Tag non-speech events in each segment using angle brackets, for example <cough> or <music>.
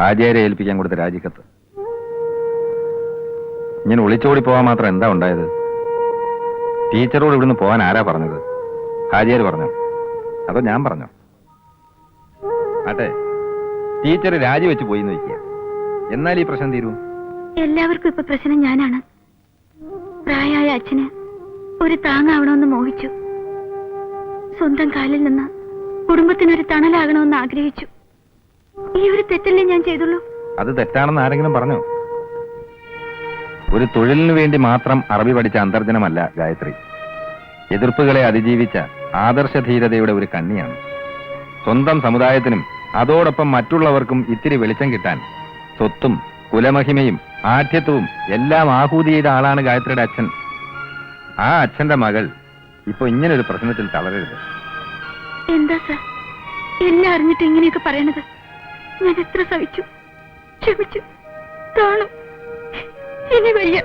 ഹാജിയാരെ ഏൽപ്പിക്കാൻ കൊടുത്ത രാജിക്കത്ത്. ഞാൻ ഒളിച്ചോടി പോവാൻ മാത്രം എന്താ ഉണ്ടായത്? ടീച്ചറോട് ഇവിടുന്ന് പോകാൻ ആരാ പറഞ്ഞത്? ഹാജിയാർ പറഞ്ഞു? അതോ ഞാൻ പറഞ്ഞു? ആട്ടെ ടീച്ചർ രാജിവെച്ച് പോയി എന്ന് വയ്ക്കുക. എന്നാൽ ഈ പ്രശ്നം തീരൂ? എല്ലാവർക്കും ഇപ്പൊ പ്രശ്നം ഞാനാണ്. പ്രായമായ അച്ഛന് ഒരു താങ്ങാവണമെന്ന് മോഹിച്ചു. സ്വന്തം കാലിൽ നിന്ന് കുടുംബത്തിനൊരു തണലാകണമെന്ന് ആഗ്രഹിച്ചു. ഈ ഒരു തെറ്റല്ലേ ഞാൻ ചെയ്തുള്ളൂ? അത് തെറ്റാണെന്ന് ആരെങ്കിലും പറഞ്ഞു? ഒരു തൊഴിലിനു വേണ്ടി മാത്രം അറബി പഠിച്ച അന്തർജനമല്ല ഗായത്രി. എതിർപ്പുകളെ അതിജീവിച്ച ആദർശധീരതയുടെ ഒരു കണ്ണിയാണ്. സ്വന്തം സമുദായത്തിനും അതോടൊപ്പം മറ്റുള്ളവർക്കും ഇത്തിരി വെളിച്ചം കിട്ടാൻ സ്വത്തും കുലമഹിമയും ആഠ്യത്വവും എല്ലാം ആഹൂതി ചെയ്ത ആളാണ് ഗായത്രിയുടെ അച്ഛൻ. ആ അച്ഛന്റെ മകൾ ഇപ്പൊ ഇങ്ങനൊരു പ്രശ്നത്തിൽ തളരരുത്. എന്താ സർ? എന്നെ അറിഞ്ഞിട്ട് ഇങ്ങനെയൊക്കെ പറയണത്? ഞാൻ എത്ര സഹിച്ചു? ക്ഷമിച്ചു. താണു ഇനി വയ്യ.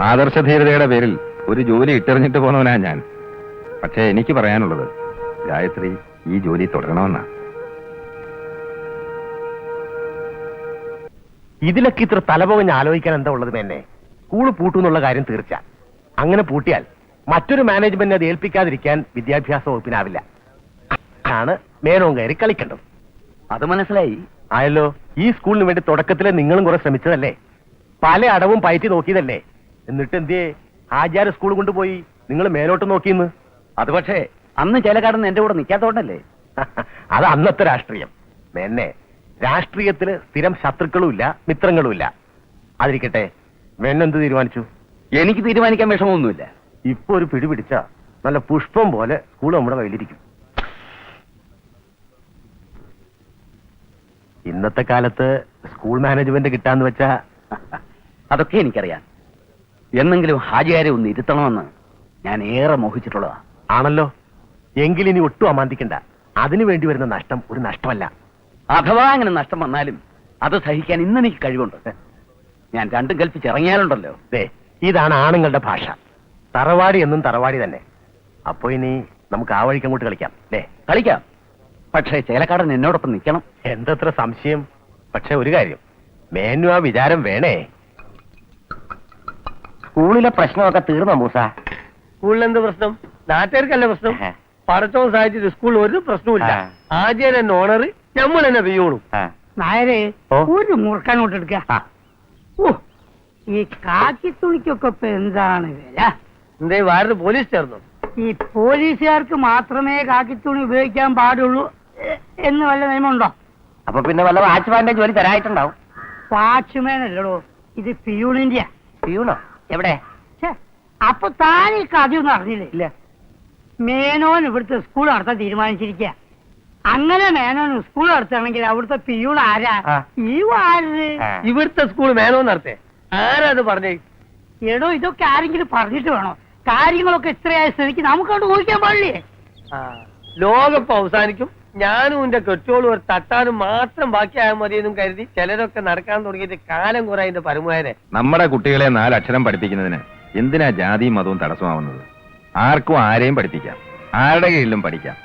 ആദർശധീരതയുടെ പേരിൽ ഒരു ജോലി ഇട്ടെറിഞ്ഞിട്ട് പോന്നവനാ ഞാൻ. പക്ഷേ എനിക്ക് പറയാനുള്ളത് ഗായത്രി ഈ ജോലി തുടരണമെന്നാ. ഇതിലൊക്കെ ഇത്ര തലപോകഞ്ഞ് ആലോചിക്കാൻ എന്താ ഉള്ളത് എന്നെ സ്കൂൾ പൂട്ടുന്നുള്ള കാര്യം തീർച്ച. അങ്ങനെ പൂട്ടിയാൽ മറ്റൊരു മാനേജ്മെന്റിനെ അത് ഏൽപ്പിക്കാതിരിക്കാൻ വിദ്യാഭ്യാസ വകുപ്പിനാവില്ല. ആണ് മേനോൻ കയറി കളിക്കേണ്ടത്. അത് മനസ്സിലായി. ആയല്ലോ ഈ സ്കൂളിന് വേണ്ടി തുടക്കത്തിലെ നിങ്ങളും കുറെ ശ്രമിച്ചതല്ലേ? പല അടവും പയറ്റി നോക്കിയതല്ലേ? എന്നിട്ട് എന്തേ ആചാര സ്കൂൾ കൊണ്ടുപോയി നിങ്ങൾ മേലോട്ട് നോക്കിയെന്ന്. അത് പക്ഷേ അന്ന് ചേലക്കാടൻ എന്റെ കൂടെ നിൽക്കാത്തോണ്ടല്ലേ? <laughs> അത് അന്നത്തെ രാഷ്ട്രീയം. മേന്നെ രാഷ്ട്രീയത്തിൽ സ്ഥിരം ശത്രുക്കളുമില്ല മിത്രങ്ങളുമില്ല. അതിരിക്കട്ടെ മേന്നെന്ത് തീരുമാനിച്ചു? എനിക്ക് തീരുമാനിക്കാൻ വിഷമമൊന്നുമില്ല. ഇപ്പൊ ഒരു പിടിപിടിച്ച നല്ല പുഷ്പം പോലെ സ്കൂൾ നമ്മുടെ കയ്യിലിരിക്കും. ഇന്നത്തെ കാലത്ത് സ്കൂൾ മാനേജ്മെന്റ് കിട്ടാന്ന് വെച്ചാ അതൊക്കെ എനിക്കറിയാം. എന്നെങ്കിലും ഹാജിയാരെ ഒന്ന് ഇരുത്തണമെന്ന് ഞാൻ ഏറെ മോഹിച്ചിട്ടുള്ളതാ. ആണല്ലോ. എങ്കിലിനി ഒട്ടും അമാന്തിക്കണ്ട. അതിനു വേണ്ടി വരുന്ന നഷ്ടം ഒരു നഷ്ടമല്ല. അഥവാ അങ്ങനെ നഷ്ടം വന്നാലും അത് സഹിക്കാൻ ഇന്ന് എനിക്ക് കഴിവുണ്ട്. ഞാൻ രണ്ടും കൽപ്പിച്ച് ഇറങ്ങിയാലുണ്ടല്ലോ. ദേ ഇതാണ് ആണുങ്ങളുടെ ഭാഷ. തറവാടി എന്നും തറവാടി തന്നെ. അപ്പോ ഇനി നമുക്ക് ആ വഴിക്ക് അങ്ങോട്ട് കളിക്കാം. അല്ലേ കളിക്കാം. പക്ഷേ ചേലക്കാടൻ എന്നോടൊപ്പം നിൽക്കണം. എന്തത്ര സംശയം? പക്ഷെ ഒരു കാര്യം. മേനു ആ വിചാരം വേണേ. സ്കൂളിലെ പ്രശ്നമൊക്കെ തീർന്നോ മൂസ? സ്കൂളിൽ എന്ത് പ്രശ്നം? നാട്ടുകാർക്കല്ല പ്രശ്നം. പറച്ചോ പടച്ചവും സാധിച്ചിട്ട് സ്കൂളിൽ ഒരു പ്രശ്നവുമില്ല. ആ. ആദ്യം തന്നെ ഓണർ നമ്മൾ തന്നെ പെയ്യോളും. നായരെ ഒരു മുറുക്കാനോട്ട് എടുക്ക. ഈ കാക്കി തുണിക്കൊക്കെ ഇപ്പൊ എന്താണ് വില? എന്തേ വേറെ പോലീസ് ചേർന്നു? ഈ പോലീസുകാർക്ക് മാത്രമേ കാക്കി തുണി ഉപയോഗിക്കാൻ പാടുള്ളൂ. എന്ന് വല്ല നിയമമുണ്ടോ? അപ്പൊ പിന്നെ വല്ല വാച്ച്മാന്റെ ജോലി തരായിട്ടുണ്ടാവും. വാച്ച്മാൻ അല്ലടോ ഇത് പിയൂണിന്റെയാ പിയൂണോ? എവിടെ? അപ്പൊ താൻ ഈ കഥയൊന്നും അറിഞ്ഞില്ലേ? ഇല്ല. മേനോൻ ഇവിടുത്തെ സ്കൂൾ നടത്താൻ തീരുമാനിച്ചിരിക്കുക അങ്ങനെ മേനോൻ സ്കൂൾ നടത്തുകയാണെങ്കിൽ അവിടുത്തെ പിയൂൺ ആരാ? ഈ വാര് ഇവിടുത്തെ സ്കൂൾ മേനോ നടത്തേ. ആരാ അത് പറഞ്ഞേ? എടോ ഇതൊക്കെ ആരെങ്കിലും പറഞ്ഞിട്ട് വേണോ? കാര്യങ്ങളൊക്കെ ഇത്രയായ സ്ഥിതിക്ക് നമുക്കവിടെ ഊഹിക്കാൻ പാടില്ലേ? ആ, ലോകപ്പ് അവസാനിക്കും. ഞാനും എന്റെ കെട്ടോളും ഒരു തട്ടാനും മാത്രം ബാക്കിയായാൽ മതിയെന്നും കരുതി ചിലരൊക്കെ നടക്കാൻ തുടങ്ങിയിട്ട് കാലം കുറെ അതിന്റെ പരമായനെ നമ്മുടെ കുട്ടികളെ നാലക്ഷരം പഠിപ്പിക്കുന്നതിന് എന്തിനാ ജാതിയും മതവും തടസ്സമാവുന്നത്? ആർക്കും ആരെയും പഠിപ്പിക്കാം. ആരുടെ കീഴിലും പഠിക്കാം.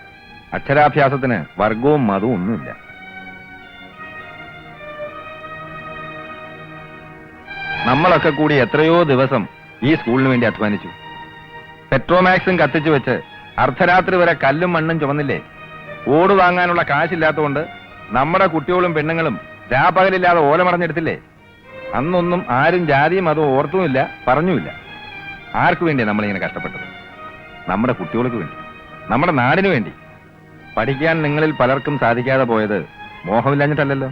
അക്ഷരാഭ്യാസത്തിന് വർഗവും മതവും ഒന്നുമില്ല. നമ്മളൊക്കെ കൂടി എത്രയോ ദിവസം ഈ സ്കൂളിന് വേണ്ടി അധ്വാനിച്ചു. പെട്രോമാക്സും കത്തിച്ചു വെച്ച് അർദ്ധരാത്രി വരെ കല്ലും മണ്ണും ചുമന്നില്ലേ? ഓട് വാങ്ങാനുള്ള കാശില്ലാത്തതുകൊണ്ട് നമ്മുടെ കുട്ടികളും പെണ്ണുങ്ങളും രാപകലില്ലാതെ ഓലമടഞ്ഞെടുത്തില്ലേ അന്നൊന്നും ആരും ജാതിയും അതും ഓർത്തുമില്ല പറഞ്ഞുമില്ല. ആർക്കു വേണ്ടിയാ നമ്മളിങ്ങനെ കഷ്ടപ്പെട്ടത്? നമ്മുടെ കുട്ടികൾക്ക് വേണ്ടി നമ്മുടെ നാടിനു വേണ്ടി. പഠിക്കാൻ നിങ്ങളിൽ പലർക്കും സാധിക്കാതെ പോയത് മോഹമില്ലാഞ്ഞിട്ടല്ലല്ലോ.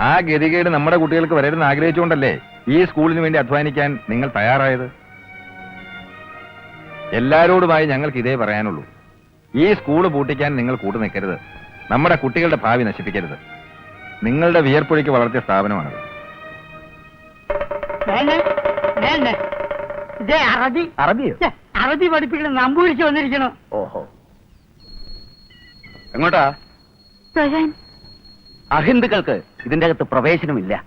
ആ ഗതികേട് നമ്മുടെ കുട്ടികൾക്ക് വരരുന്ന് ആഗ്രഹിച്ചുകൊണ്ടല്ലേ ഈ സ്കൂളിന് വേണ്ടി അധ്വാനിക്കാൻ നിങ്ങൾ തയ്യാറായത്? എല്ലാരോടുമായി ഞങ്ങൾക്ക് ഇതേ പറയാനുള്ളൂ. ഈ സ്കൂൾ പൂട്ടിക്കാൻ നിങ്ങൾ കൂട്ടു നിൽക്കരുത്. നമ്മുടെ കുട്ടികളുടെ ഭാവി നശിപ്പിക്കരുത്. നിങ്ങളുടെ വിയർപ്പൊഴിക്ക് വളർത്തിയ സ്ഥാപനമാണ് അറബി. അറബിയോ? അറബി പഠിപ്പിക്കണം നമ്പൂരിച്ച് വന്നിരിക്കണം. ഓഹോ. എങ്ങോട്ടാ? അഹിന്ദുക്കൾക്ക് ഇതിന്റെ അകത്ത് പ്രവേശനമില്ല.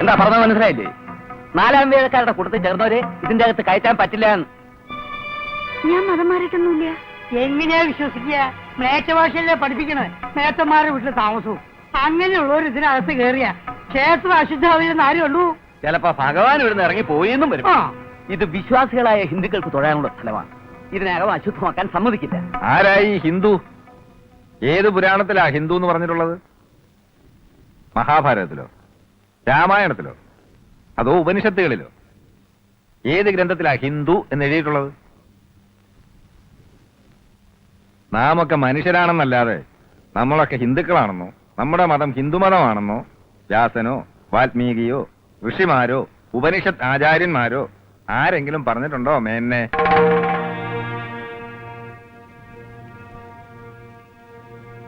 എന്താ പറഞ്ഞത് മനസ്സിലായില്ലേ? നാലാം വേദക്കാരുടെ കൂട്ടത്തിൽ ചേർന്നവരെ ഇതിന്റെ അകത്ത് കയറ്റാൻ പറ്റില്ല എന്ന്. ഞാൻ മതം മാറിയിട്ടൊന്നുമില്ല. എങ്ങനെയാ വിശ്വസിക്കുക? മേച്ച ഭാഷയല്ലേ പഠിപ്പിക്കണത് മേത്തന്മാരുടെ വീട്ടിൽ താമസവും. അങ്ങനെയുള്ളവർ ഇതിനകത്ത് കയറിയ ക്ഷേത്രം അശുദ്ധാവില്ലെന്ന് ആരും ഉള്ളൂ ചിലപ്പോ ഭഗവാൻ ഇവിടുന്ന് ഇറങ്ങി പോയെന്നും വരും. ആ. ഇത് വിശ്വാസികളായ ഹിന്ദുക്കൾക്ക് തൊഴാനുള്ള സ്ഥലമാണ്. ഇതിനകം അശുദ്ധമാക്കാൻ സമ്മതിക്കില്ല. ആരായി ഹിന്ദു? ഏത് പുരാണത്തിലാ ഹിന്ദു എന്ന് പറഞ്ഞിട്ടുള്ളത്? മഹാഭാരതത്തിലോ? രാമായണത്തിലോ? അതോ ഉപനിഷത്തുകളിലോ? ഏത് ഗ്രന്ഥത്തിലാ ഹിന്ദു എന്ന് എഴുതിയിട്ടുള്ളത്? നാമൊക്കെ മനുഷ്യരാണെന്നല്ലാതെ നമ്മളൊക്കെ ഹിന്ദുക്കളാണെന്നോ നമ്മുടെ മതം ഹിന്ദുമതമാണെന്നോ വ്യാസനോ വാൽമീകിയോ ഋഷിമാരോ ഉപനിഷത്ത് ആചാര്യന്മാരോ ആരെങ്കിലും പറഞ്ഞിട്ടുണ്ടോ മേന്നെ?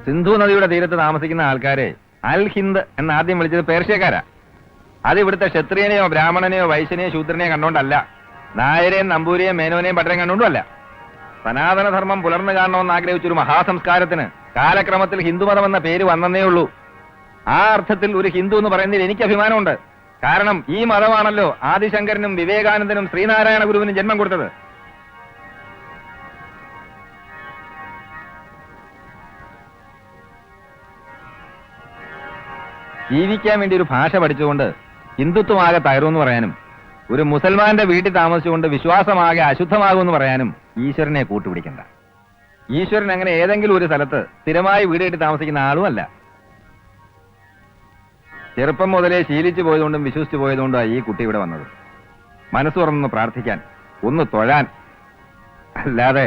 സിന്ധു നദിയുടെ തീരത്ത് താമസിക്കുന്ന ആൾക്കാരെ അൽ ഹിന്ദ് എന്ന് ആദ്യം വിളിച്ചത് പേർഷ്യക്കാരാ. അത് ഇവിടുത്തെ ക്ഷത്രിയനെയോ ബ്രാഹ്മണനെയോ വൈശ്യനെയോ ശൂദ്രനെയോ കണ്ടുകൊണ്ടല്ല നായരെയും നമ്പൂരിയെയും മേനോനെയും പട്ടരെയും കണ്ടുകൊണ്ടുമല്ല സനാതന ധർമ്മം പുലർന്നു കാണണമെന്ന് ആഗ്രഹിച്ചൊരു മഹാസംസ്കാരത്തിന് കാലക്രമത്തിൽ ഹിന്ദുമതം എന്ന പേര് വന്നേ ഉള്ളൂ. ആ അർത്ഥത്തിൽ ഒരു ഹിന്ദു എന്ന് പറയുന്നതിൽ എനിക്ക് അഭിമാനമുണ്ട്. കാരണം ഈ മതമാണല്ലോ ആദിശങ്കരനും വിവേകാനന്ദനും ശ്രീനാരായണ ഗുരുവിനും ജന്മം കൊടുത്തത്. ജീവിക്കാൻ വേണ്ടി ഒരു ഭാഷ പഠിച്ചുകൊണ്ട് ഹിന്ദുത്വമാകെ തകരുമെന്ന് പറയാനും ഒരു മുസൽമാന്റെ വീട്ടിൽ താമസിച്ചുകൊണ്ട് വിശ്വാസമാകെ അശുദ്ധമാകുമെന്ന് പറയാനും ഈശ്വരനെ കൂട്ടുപിടിക്കണ്ട. ഈശ്വരൻ അങ്ങനെ ഏതെങ്കിലും ഒരു സ്ഥലത്ത് സ്ഥിരമായി വീട് കെട്ടി താമസിക്കുന്ന ആളുമല്ല ചെറുപ്പം മുതലേ ശീലിച്ചു പോയതുകൊണ്ടും വിശ്വസിച്ചു പോയതുകൊണ്ടും ഈ കുട്ടി ഇവിടെ വന്നത്. മനസ്സ് തുറന്നൊന്ന് പ്രാർത്ഥിക്കാൻ ഒന്ന് തൊഴാൻ. അല്ലാതെ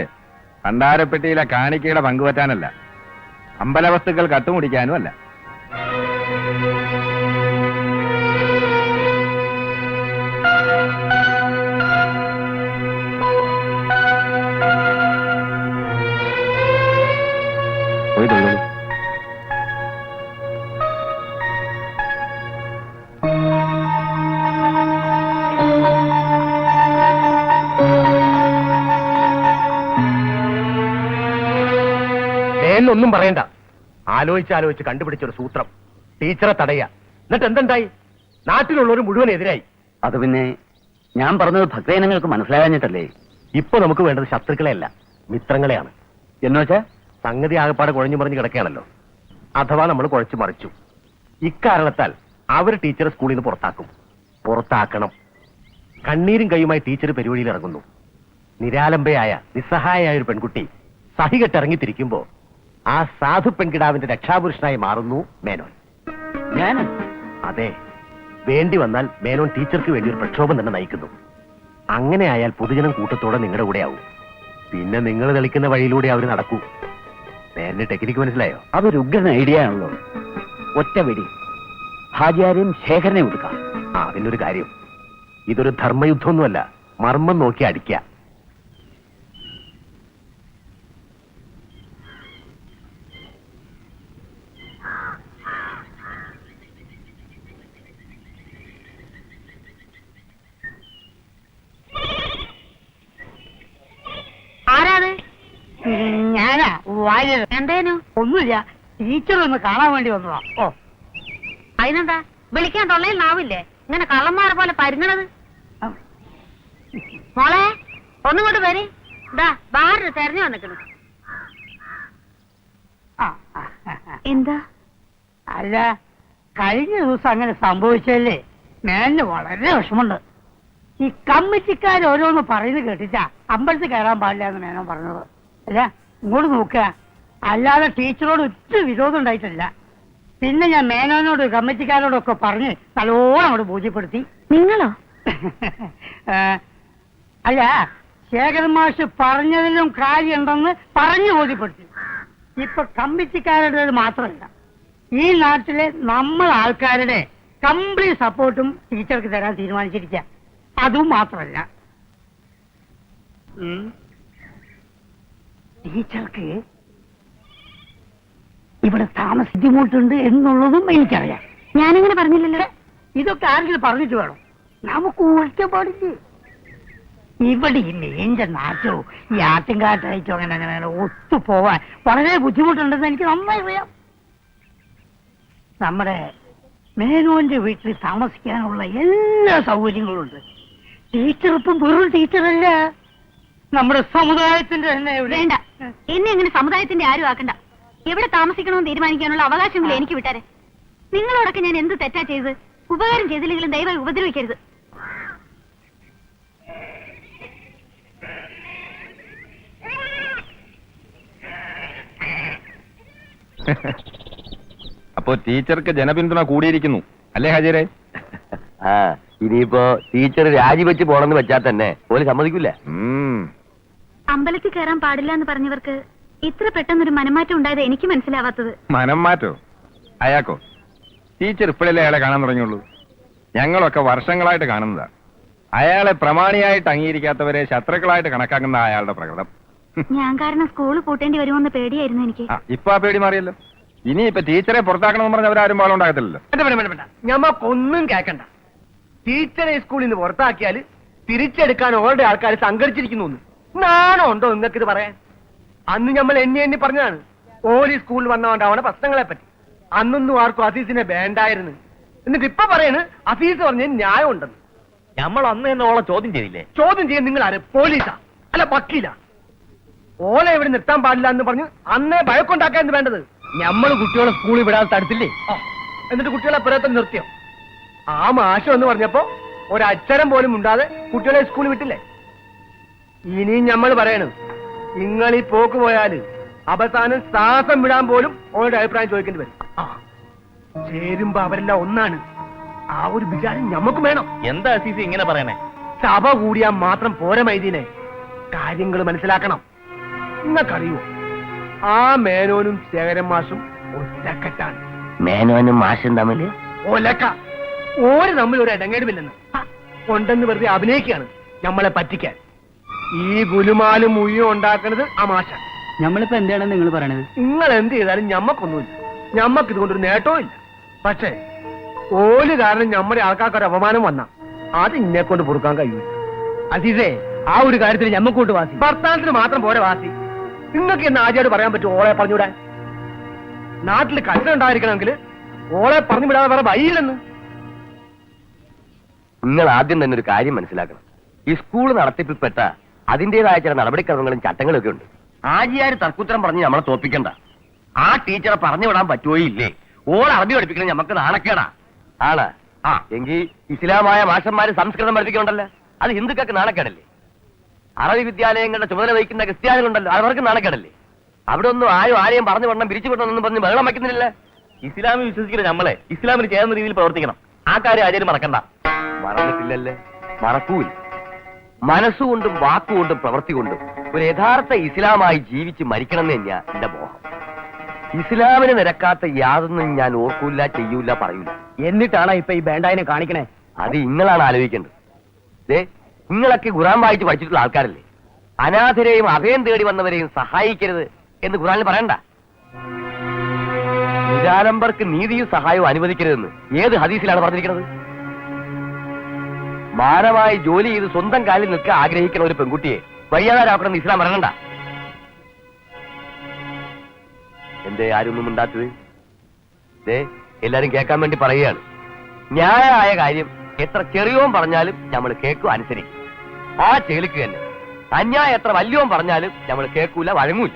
ഭണ്ഡാരപ്പെട്ടിയിലെ കാണിക്കയുടെ പങ്കുവറ്റാനല്ല അമ്പലവസ്തുക്കൾ കട്ടുമുടിക്കാനും അല്ല. എന്നൊന്നും പറയണ്ട. ആലോചിച്ച് ആലോചിച്ച് കണ്ടുപിടിച്ചൊരു സൂത്രം. ടീച്ചറെ തടയുക എന്നിട്ട് എന്തുണ്ടായി നാട്ടിലുള്ളവർ മുഴുവൻ എതിരായി. അത് പിന്നെ ഞാൻ പറഞ്ഞത് ഭക്തജനങ്ങൾക്ക് മനസ്സിലാകാഞ്ഞിട്ടല്ലേ? ഇപ്പൊ നമുക്ക് വേണ്ടത് ശത്രുക്കളെയല്ല മിത്രങ്ങളെയാണ്. എന്ന് വെച്ചാ? സംഗതി ആകപ്പാടെ കുഴഞ്ഞു മറിഞ്ഞു കിടക്കുകയാണല്ലോ. അഥവാ നമ്മൾ കുഴച്ചു മറിച്ചു. ഇക്കാരണത്താൽ അവർ ടീച്ചറെ സ്കൂളിൽ നിന്ന് പുറത്താക്കും. പുറത്താക്കണം. കണ്ണീരും കൈയുമായി ടീച്ചർ പെരുവഴിയിൽ ഇറങ്ങുന്നു. നിരാലംബയായ നിസ്സഹായായ ഒരു പെൺകുട്ടി സഹികെട്ടിറങ്ങി തിരിക്കുമ്പോ ആ സാധു പെൺകിടാവിന്റെ രക്ഷാപുരുഷനായി മാറുന്നു മേനോൻ. ഞാൻ അതെ. വേണ്ടി വന്നാൽ മേനോൻ ടീച്ചർക്ക് വേണ്ടി ഒരു പ്രക്ഷോഭം തന്നെ നയിക്കുന്നു. അങ്ങനെ ആയാൽ പൊതുജനം കൂട്ടത്തോടെ നിങ്ങളുടെ കൂടെ ആവും. പിന്നെ നിങ്ങൾ തെളിക്കുന്ന വഴിയിലൂടെ അവർ നടക്കൂ. മേന്റെ ടെക്നിക്ക് മനസ്സിലായോ? അതൊരു ഉഗ്രൻ ഐഡിയ ആണല്ലോ. ഒറ്റ വെടി. ഹാജിയാരെയും ശേഖരനെ കൊടുക്കാം ആ അതിനൊരു കാര്യം. ഇതൊരു ധർമ്മയുദ്ധമൊന്നുമല്ല. മർമ്മം നോക്കി അടിക്കുക. വാര്യർ എന്തേനു? ഒന്നുമില്ല. ടീച്ചർ ഒന്ന് കാണാൻ വേണ്ടി വന്നതാ. ഓ. അതിനെന്താ? വിളിക്കാൻ തൊള്ളയിൽ നാവില്ലേ? ഇങ്ങനെ കള്ളന്മാരെ പോലെ പരുങ്ങണത്? മോളെ ഒന്നും കൊണ്ട് വരി. ഇതാ ബാറിന് തെരഞ്ഞു വന്നിക്കണു ആ, ആ, ആ. എന്താ? അല്ല കഴിഞ്ഞ ദിവസം അങ്ങനെ സംഭവിച്ചല്ലേ മേലിന് വളരെ വിഷമുണ്ട് ഈ കമ്മിറ്റിക്കാർ ഓരോന്ന് പറയുന്നത് കേട്ടിട്ടാ അമ്പലത്തിൽ കയറാൻ പാടില്ല എന്ന് മേനോൻ പറഞ്ഞത്. അല്ല ഇങ്ങോട്ട് നോക്കുക. അല്ലാതെ ടീച്ചറോട് ഒറ്റ വിരോധം ഉണ്ടായിട്ടില്ല. പിന്നെ ഞാൻ മേനോനോട് കമ്മിറ്റിക്കാരോടൊക്കെ പറഞ്ഞ് നല്ലോണം അവിടെ ബോധ്യപ്പെടുത്തി. നിങ്ങളോ? <laughs> അല്ല ശേഖരൻ മാഷ് പറഞ്ഞതിലും കാര്യമുണ്ടെന്ന് പറഞ്ഞു ബോധ്യപ്പെടുത്തി. ഇപ്പൊ കമ്മിറ്റിക്കാരുടെ മാത്രമല്ല ഈ നാട്ടിലെ നമ്മൾ ആൾക്കാരുടെ കംപ്ലീറ്റ് സപ്പോർട്ടും ടീച്ചർക്ക് തരാൻ തീരുമാനിച്ചിരിക്കുക അതും മാത്രമല്ല. ടീച്ചർക്ക് ഇവിടെ താമസ ബുദ്ധിമുട്ടുണ്ട് എന്നുള്ളതും എനിക്കറിയാം. ഞാനിങ്ങനെ പറഞ്ഞില്ലല്ലോ. ഇതൊക്കെ ആരെങ്കിലും പറഞ്ഞിട്ട് വേണം? നമുക്ക് പാടില്ലേ? ഇവിടെ ഈ മീന്റെ നാറ്റോ ഈ ആട്ടിൻകാട്ടായിട്ടോ അങ്ങനെ അങ്ങനെ അങ്ങനെ ഒത്തുപോവാൻ വളരെ ബുദ്ധിമുട്ടുണ്ടെന്ന് എനിക്ക് നന്നായി അറിയാം. നമ്മുടെ മേനോന്റെ വീട്ടിൽ താമസിക്കാനുള്ള എല്ലാ സൗകര്യങ്ങളും ഉണ്ട്. ടീച്ചർ ഇപ്പം വെറും ടീച്ചറല്ല. നമ്മുടെ സമുദായത്തിന്റെ തന്നെ വേണ്ട. എന്നെ അങ്ങനെ സമുദായത്തിന്റെ ആരും ആക്കണ്ട. എവിടെ താമസിക്കണമെന്ന് തീരുമാനിക്കാനുള്ള അവകാശമില്ല എനിക്ക് വിട്ടാരെ. നിങ്ങളോടൊക്കെ ഞാൻ എന്ത് തെറ്റാ ചെയ്ത്? ഉപകാരം ചെയ്തില്ലെങ്കിലും ദയവായി ഉപദ്രവിക്കരുത്. <laughs> അപ്പോ ടീച്ചർക്ക് ജനപിന്തുണ കൂടിയിരിക്കുന്നു. അല്ലേ ഹാജിരെ ആ ഇനിയിപ്പോ ടീച്ചർ രാജിവെച്ച് പോണെന്ന് വെച്ചാൽ തന്നെ പോലെ സമ്മതിക്കില്ല അമ്പലത്തിൽ കയറാൻ പാടില്ല എന്ന് പറഞ്ഞവർക്ക് ഇത്ര പെട്ടെന്നൊരു മനമാറ്റം ഉണ്ടായത് എനിക്ക് മനസ്സിലാവാത്തത്. മനം മാറ്റോ അയാക്കോ ടീച്ചർ ഇപ്പോഴല്ലേ അയാളെ കാണാൻ തുടങ്ങിയുള്ളൂ. ഞങ്ങളൊക്കെ വർഷങ്ങളായിട്ട് കാണുന്നതാ. അയാളെ പ്രമാണിയായിട്ട് അംഗീകരിക്കാത്തവരെ ശത്രുക്കളായിട്ട് കണക്കാക്കുന്ന അയാളുടെ പ്രകടനം. ഞാൻ കാരണം സ്കൂൾ പൂട്ടേണ്ടി വരുമെന്ന് പേടിയായിരുന്നു എനിക്ക്. ആ ഇപ്പൊ ആ പേടി മാറിയല്ലോ. ഇനി ഇപ്പൊ ടീച്ചറെ പുറത്താക്കണമെന്ന് പറഞ്ഞ അവരാരും പാളം ഉണ്ടാകത്തില്ലല്ലോ ഞമ്മക്കൊന്നും കേക്കണ്ട ടീച്ചറെ സ്കൂളിൽ നിന്ന് പുറത്താക്കിയാൽ തിരിച്ചെടുക്കാൻ ഓരുടെ ആൾക്കാർ സംഘടിച്ചിരിക്കുന്നു നാണോ ഉണ്ടോ നിങ്ങൾക്ക് ഇത് പറയാൻ? അന്ന് നമ്മൾ എണ്ണി എണ്ണി പറഞ്ഞാണ് ഓലി സ്കൂളിൽ വന്നോണ്ടാവണ പ്രശ്നങ്ങളെ പറ്റി അന്നൊന്നും ആർക്കും അസീസിനെ വേണ്ടായിരുന്നു. എന്നിട്ട് ഇപ്പൊ പറയണ് അസീസ് പറഞ്ഞ ന്യായം ഉണ്ടെന്ന് നമ്മൾ അന്ന് തന്നെ ഓളെ ചോദ്യം ചെയ്തില്ലേ? ചോദ്യം ചെയ്യാൻ നിങ്ങൾ ആര് പോലീസാ? അല്ല വക്കീലാ? ഓളെ ഇവിടെ നിർത്താൻ പാടില്ല എന്ന് പറഞ്ഞ് അന്നേ ഭയക്കൊണ്ടാക്കാൻ വേണ്ടത്? നമ്മൾ കുട്ടികളെ സ്കൂളിൽ വിടാതെ തടുത്തില്ലേ? എന്നിട്ട് കുട്ടികളെ പുറത്ത് നിർത്തിയോ? ആ മാഷം എന്ന് പറഞ്ഞപ്പോ ഒരക്ഷരം പോലും ഉണ്ടാതെ കുട്ടികളെ സ്കൂളിൽ വിട്ടില്ലേ? ഇനിയും നമ്മൾ പറയണം നിങ്ങൾ ഈ പോക്ക് പോയാൽ അവസാനം ശ്വാസം വിടാൻ പോലും ഓരുടെ അഭിപ്രായം ചോദിക്കേണ്ടി വരും. ആ, ചേരുമ്പോ അവരെല്ലാം ഒന്നാണ്. ആ ഒരു വിചാരം നമുക്ക് വേണം. എന്താ അസീസി ഇങ്ങനെ പറയണേ? സഭ കൂടിയാൽ മാത്രം പോര മൈദീനെ. കാര്യങ്ങൾ മനസ്സിലാക്കണം. നിങ്ങൾക്കറിയോ ആ മേനോനും ശേഖരൻ മാഷും ഒറ്റക്കെട്ടാണ്. മേനോനും മാഷും തമ്മിൽ? ഒലക്ക. ഓര് തമ്മിൽ ഒരു ഇടങ്ങേടുമില്ലെന്ന്. കൊണ്ടെന്ന് വെറുതെ അഭിനയിക്കുകയാണ് നമ്മളെ പറ്റിക്കാൻ. ഈ ഗുലുമാലും മുയ്യും ഉണ്ടാക്കുന്നത് അമാശ. ഞമ്മളിപ്പോ നമ്മളിപ്പോ എന്താണ് നിങ്ങൾ പറയണത്? നിങ്ങൾ എന്ത് ചെയ്താലും ഞമ്മക്കൊന്നുമില്ല. ഞമ്മക്ക് ഇതുകൊണ്ടൊരു നേട്ടവും ഇല്ല. പക്ഷേ ഓൽ കാരണം നമ്മുടെ ആൾക്കാർക്ക് ഒരു അപമാനം വന്ന അത് ഇന്നെ കൊണ്ട് പൊറുക്കാൻ കഴിയൂല. അസീസേ ആ ഒരു കാര്യത്തിൽ ഞമ്മക്കൂട്ട് വാസി. ഭർത്താനത്തിന് മാത്രം പോരെ വാസി. നിങ്ങൾക്ക് എന്ന് ആചാര്യ പറയാൻ പറ്റും ഓളെ പറഞ്ഞുവിടാൻ? നാട്ടിൽ കരുത ഉണ്ടായിരിക്കണമെങ്കിൽ ഓളെ പറഞ്ഞു വിടാതെ വേറെ വഴിയില്ലെന്ന്. നിങ്ങൾ ആദ്യം തന്നെ ഒരു കാര്യം മനസ്സിലാക്കണം. ഈ സ്കൂൾ നടത്തിപ്പിൽപ്പെട്ട അതിന്റേതായ ചില നടപടിക്രമങ്ങളും ചട്ടങ്ങളും ഒക്കെ ഉണ്ട്. ആജിയാര് തർക്കുത്തരം പറഞ്ഞ് നമ്മളെ തോപ്പിക്കണ്ട ആ ടീച്ചറെ പറഞ്ഞു വിടാൻ പറ്റുമോ ഇല്ലേ? ഓൾ അറബി പഠിപ്പിക്കണം നമുക്ക് നാണക്കേടാ. ആണ്. ആ എങ്കിൽ ഇസ്ലാമായ മാഷന്മാര് സംസ്കൃതം പഠിപ്പിക്കണ്ടല്ലോ അത് ഹിന്ദുക്കൾക്ക് നാണക്കേടല്ലേ? അറബി വിദ്യാലയങ്ങളുടെ ചുമതല വഹിക്കുന്ന ക്രിസ്ത്യാനികളുണ്ടല്ലോ അവർക്ക് നാണക്കേടല്ലേ? അവിടെ ഒന്നും ആരും ആരെയും പറഞ്ഞു വിടണം പിരിച്ചു വിടണമെന്നും പറഞ്ഞ് ബഹളം വയ്ക്കുന്നില്ല ഇസ്ലാമിൽ വിശ്വസിക്കുന്ന നമ്മളെ. ഇസ്ലാമിന് ചേർന്ന രീതിയിൽ പ്രവർത്തിക്കണം. ആ കാര്യം ആചാര്യം മറക്കണ്ട. മറന്നിട്ടില്ലല്ലേ? മറക്കൂല. മനസ്സുകൊണ്ടും വാക്കുകൊണ്ടും പ്രവൃത്തി കൊണ്ടും ഒരു യഥാർത്ഥ ഇസ്ലാമായി ജീവിച്ച് മരിക്കണം എന്ന് തന്നെയാ എന്റെ മോഹം. ഇസ്ലാമിന് നിരക്കാത്ത യാതൊന്നും ഞാൻ ഓർക്കൂല ചെയ്യൂല പറയൂല. എന്നിട്ടാണ് ഇപ്പൊ ഈ ബേണ്ടായിനെ കാണിക്കണേ? അത് നിങ്ങളാണ് ആലോചിക്കേണ്ടത്. ദേ നിങ്ങളൊക്കെ ഖുറാൻ വായിച്ച് പഠിച്ചിട്ടുള്ള ആൾക്കാരല്ലേ? അനാഥരെയും അഭയം തേടി വന്നവരെയും സഹായിക്കരുത് എന്ന് ഖുറാനിൽ പറയണ്ട. നിരാലംബർക്ക് നീതിയും സഹായവും അനുവദിക്കരുതെന്ന് ഏത് ഹദീസിലാണ് പറഞ്ഞിരിക്കുന്നത്? മാനമായി ജോലി ചെയ്ത് സ്വന്തം കാലിൽ നിൽക്കാൻ ആഗ്രഹിക്കുന്ന ഒരു പെൺകുട്ടിയെ വയ്യാതാരാക്കണമെന്ന് ഇസ്ലാം പറയണ്ട എന്തേ ആരൊന്നും ഉണ്ടാത്തത് ദേ എല്ലാരും കേൾക്കാൻ വേണ്ടി പറയുകയാണ്. ന്യായമായ കാര്യം എത്ര ചെറിയോം പറഞ്ഞാലും നമ്മൾ കേൾക്കും അനുസരിക്കും. ആ ചേലിക്ക് തന്നെ. അന്യായം എത്ര വലിയോൻ പറഞ്ഞാലും നമ്മൾ കേൾക്കൂല വഴങ്ങൂല.